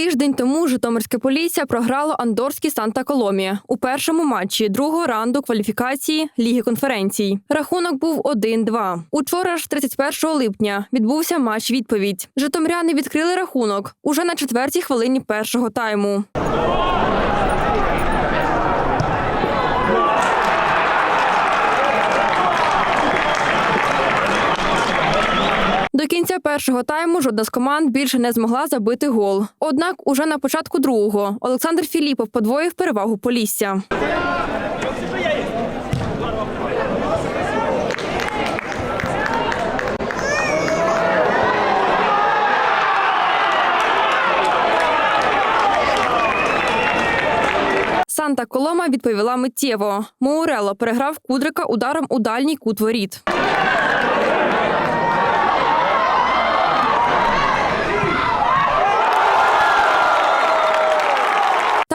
Тиждень тому Житомирське Полісся програло Андорський Санта Коломія у першому матчі другого раунду кваліфікації Ліги конференцій. Рахунок був 1-2. Учора ж, 31 липня, відбувся матч відповідь. Житомиряни відкрили рахунок уже на четвертій хвилині першого тайму. До кінця першого тайму жодна з команд більше не змогла забити гол. Однак, уже на початку другого Олександр Філіпов подвоїв перевагу Полісся. Санта Колома відповіла миттєво. Моурело переграв Кудрика ударом у дальній кут воріт.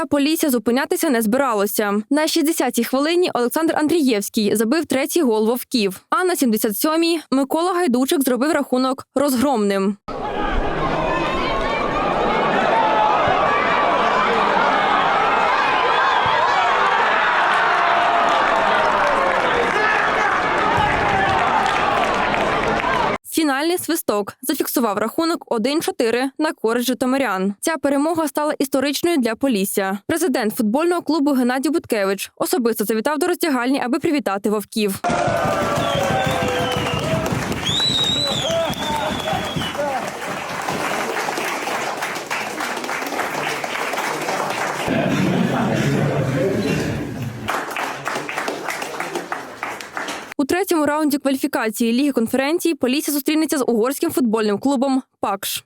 Полісся зупинятися не збиралося. На 60-й хвилині Олександр Андрієвський забив третій гол вовків. А на 77-й Микола Гайдучик зробив рахунок розгромним. Фінальний свисток зафіксував рахунок 1-4 на користь Житомирян. Ця перемога стала історичною для Полісся. Президент футбольного клубу Геннадій Буткевич особисто завітав до роздягальні, аби привітати вовків. У третьому раунді кваліфікації Ліги конференції Полісся зустрінеться з угорським футбольним клубом Пакш.